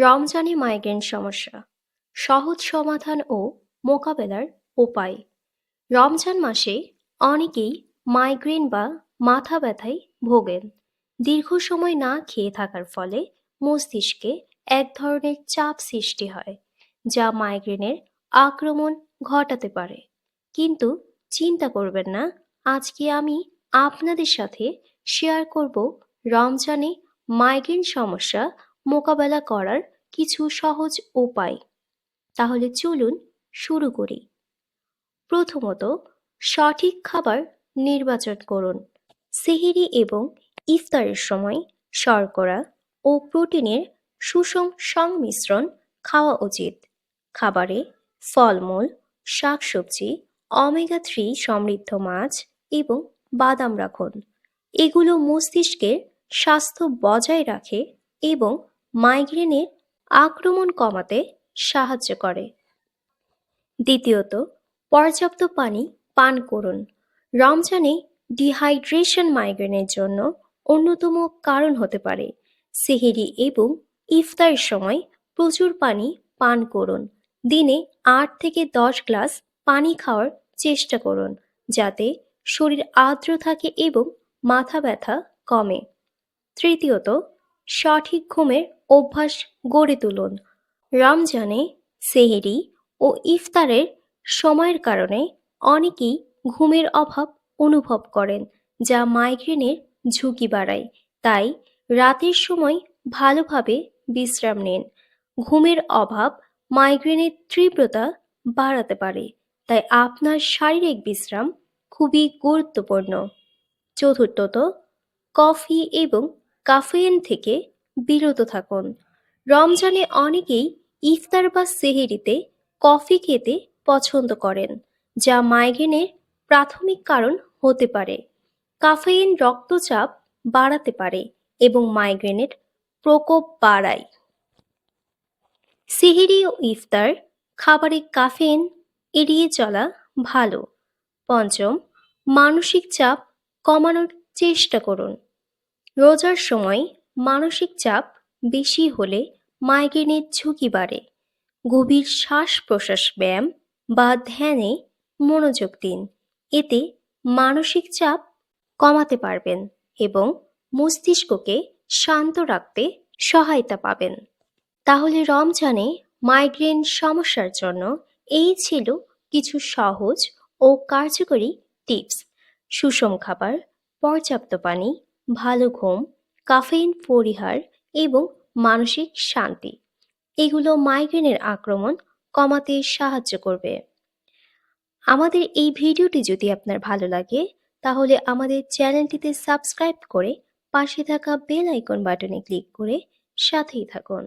রমজানে মাইগ্রেন সমস্যা, সহজ সমাধান ও মোকাবেলার উপায়। রমজান মাসে অনেকেই মাইগ্রেন বা মাথা ব্যথায় ভোগেন। দীর্ঘ সময় না খেয়ে থাকার ফলে মস্তিষ্কে এক ধরনের চাপ সৃষ্টি হয়, যা মাইগ্রেনের আক্রমণ ঘটাতে পারে। কিন্তু চিন্তা করবেন না, আজকে আমি আপনাদের সাথে শেয়ার করব রমজানে মাইগ্রেন সমস্যা মোকাবেলা করার কিছু সহজ উপায়। তাহলে চলুন শুরু করি। প্রথমত, সঠিক খাবার নির্বাচন করুন। সেহেরি এবং ইফতারের সময় শর্করা ও প্রোটিনের সুষম সংমিশ্রণ খাওয়া উচিত। খাবারে ফলমূল, শাকসবজি অমেগা থ্রি সমৃদ্ধ মাছ এবং বাদাম রাখুন। এগুলো মস্তিষ্কের স্বাস্থ্য বজায় রাখে এবং মাইগ্রেনের আক্রমণ কমাতে সাহায্য করে। দ্বিতীয়ত, পর্যাপ্ত পানি পান করুন। রমজানে ডিহাইড্রেশন মাইগ্রেনের জন্য অন্যতম কারণ হতে পারে। সেহেরি এবং ইফতারের সময় প্রচুর পানি পান করুন। দিনে আট থেকে দশ গ্লাস পানি খাওয়ার চেষ্টা করুন, যাতে শরীর আর্দ্র থাকে এবং মাথা ব্যথা কমে। তৃতীয়ত সঠিক ঘুমের অভ্যাস গড়ে তুলুন। রমজানে সেহেরি ও ইফতারের সময়ের কারণে অনেকেই ঘুমের অভাব অনুভব করেন, যা মাইগ্রেনের ঝুঁকি বাড়ায়। তাই রাতের সময় ভালোভাবে বিশ্রাম নিন। ঘুমের অভাব মাইগ্রেনের তীব্রতা বাড়াতে পারে, তাই আপনার শারীরিক বিশ্রাম খুবই গুরুত্বপূর্ণ। চতুর্থত, কফি এবং কাফেইন থেকে বিরত থাকুন। রমজানে অনেকেই ইফতার বা সেহেরিতে কফি খেতে পছন্দ করেন, যা মাইগ্রেনের প্রাথমিক কারণ হতে পারে। কাফেইন রক্তচাপ বাড়াতে পারে এবং মাইগ্রেনের প্রকোপ বাড়ায়। সেহেরি ও ইফতার খাবারে কাফেইন এড়িয়ে চলা ভালো। পঞ্চম, মানসিক চাপ কমানোর চেষ্টা করুন। রোজার সময় মানসিক চাপ বেশি হলে মাইগ্রেনের ঝুঁকি বাড়ে। গভীর শ্বাস প্রশ্বাস ব্যায়াম বা ধ্যানে মনোযোগ দিন। এতে মানসিক চাপ কমাতে পারবেন এবং মস্তিষ্ককে শান্ত রাখতে সহায়তা পাবেন। তাহলে রমজানে মাইগ্রেন সমস্যার জন্য এই ছিল কিছু সহজ ও কার্যকরী টিপস। সুষম খাবার, পর্যাপ্ত পানি ভালো ঘুম কাফেইন পরিহার এবং মানসিক শান্তি। এগুলো মাইগ্রেনের আক্রমণ কমাতে সাহায্য করবে। আমাদের এই ভিডিওটি যদি আপনার ভালো লাগে, তাহলে আমাদের চ্যানেলটিতে সাবস্ক্রাইব করে পাশে থাকা বেল আইকন বাটনে ক্লিক করে সাথেই থাকুন।